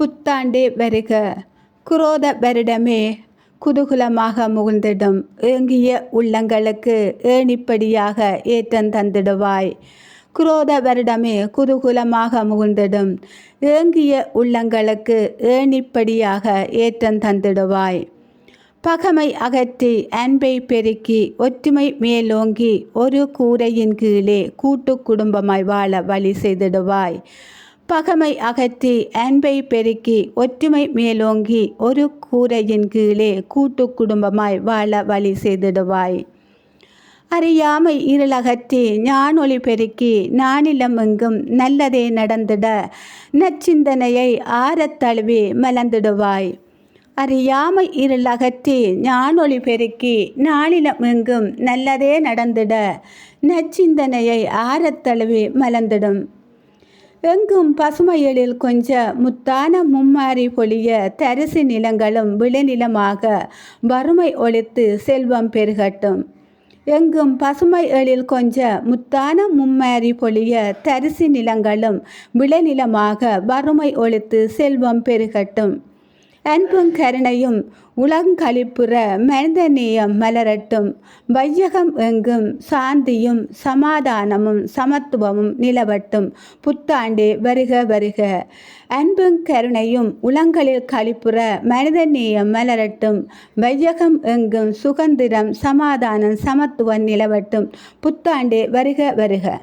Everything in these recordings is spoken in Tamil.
புத்தாண்டே வருக. குரோத வருடமே குதூகுலமாக முகுந்திடும் ஏங்கிய உள்ளங்களுக்கு ஏணிப்படியாக ஏற்றம் தந்திடுவாய். குரோத வருடமே குதூகுலமாக முகுந்திடும் ஏங்கிய உள்ளங்களுக்கு ஏணிப்படியாக ஏற்றம் தந்திடுவாய். பகமை அகற்றி அன்பை பெருக்கி ஒற்றுமை மேலோங்கி ஒரு கூரையின் கீழே கூட்டு குடும்பமாய் வாழ வழி செய்திடுவாய். பகமை அகற்றி அன்பை பெருக்கி ஒற்றுமை மேலோங்கி ஒரு கூரையின் கீழே கூட்டு குடும்பமாய் வாழ வழி செய்திடுவாய். அறியாமை இருளகற்றி ஞானொளி பெருக்கி நானிலம் எங்கும் நல்லதே நடந்திட நச்சிந்தனையை ஆரத் தழுவி மலர்ந்திடுவாய். அறியாமை இருளகற்றி ஞானொளி பெருக்கி நாளிலம் எங்கும் நல்லதே நடந்திட நச்சிந்தனையை ஆரத் தழுவி மலர்ந்திடும். எங்கும் பசுமையெழில் கொஞ்ச முத்தான மும்மாரி பொழிய தரிசு நிலங்களும் விளைநிலமாக வறுமை ஒழித்து செல்வம் பெருகட்டும். எங்கும் பசுமை எழில் கொஞ்ச முத்தான மும்மாரி பொழிய தரிசு நிலங்களும் விளைநிலமாக வறுமை ஒழித்து செல்வம் பெருகட்டும். அன்பும் கருணையும் உலங்களிப்புற மனிதநேயம் மலரட்டும். வையகம் எங்கும் சாந்தியும் சமாதானமும் சமத்துவமும் நிலவட்டும். புத்தாண்டே வருக வருக. அன்பும் கருணையும் உலங்களில் கழிப்புற மனிதநேயம் மலரட்டும். வையகம் எங்கும் சுதந்திரம் சமாதானம் சமத்துவம் நிலவட்டும். புத்தாண்டே வருக வருக.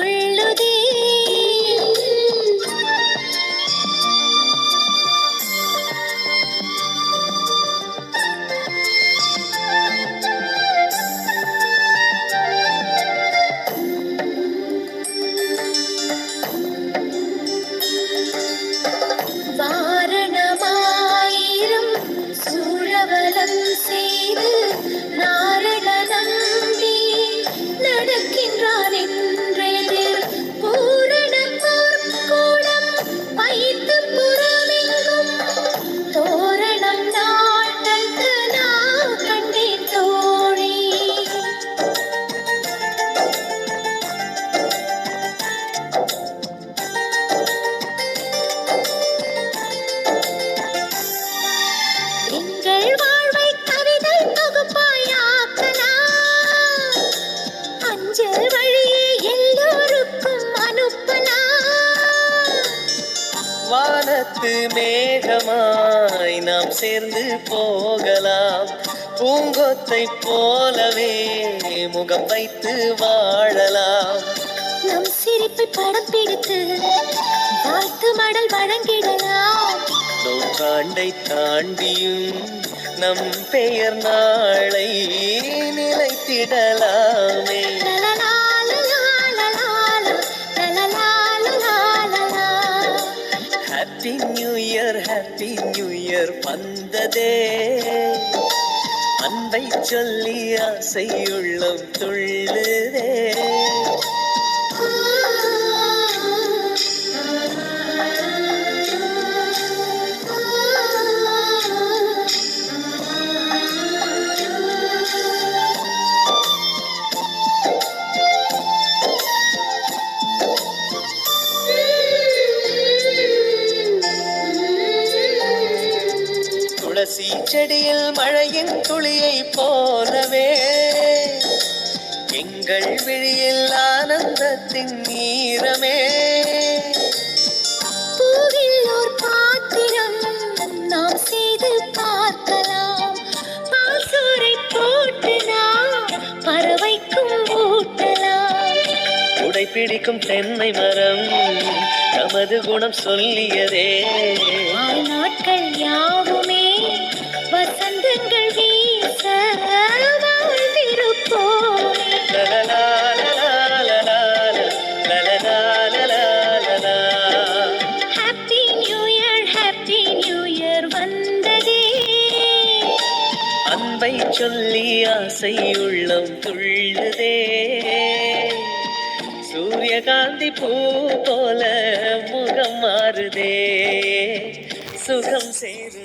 உள்ளம் அஞ்சல் வழியே எல்லோருக்கும் அனுப்பலாம் வானத்து மேகமாய் நாம் சேர்ந்து போகலாம். பூங்கொத்தை போலவே முகம் வைத்து வாழலாம். நம் சிரிப்பை படம் பிடித்து வாழ்த்து மடல் வழங்கிடலாம். நூற்றாண்டை தாண்டியும் நம் பெயர் நாளை நிலைத்திடலாமே. ஹாப்பி நியூ இயர் வந்ததே. அன்பை சொல்லி ஆசையுள்ளம் துள்ளுதே. செடியில் மழையின் துளியை போலவே. எங்கள் விழியில் ஆனந்தத்தின் நீரமே பூவில் ஓர் பாத்திரம் நாம் செய்து பார்க்கலாம். பாசூரை போட்டு நாம் பறவைக்கும் ஊட்டலாம். உடை பிடிக்கும் தென்னை மரம் நமது குணம் சொல்லியதே. நாட்கள் யார் சொல்லி ஆசையுள்ளம் துள்ளுதே. சூரியகாந்தி பூ போல முகம் மாறுதே. சுகம் சேரு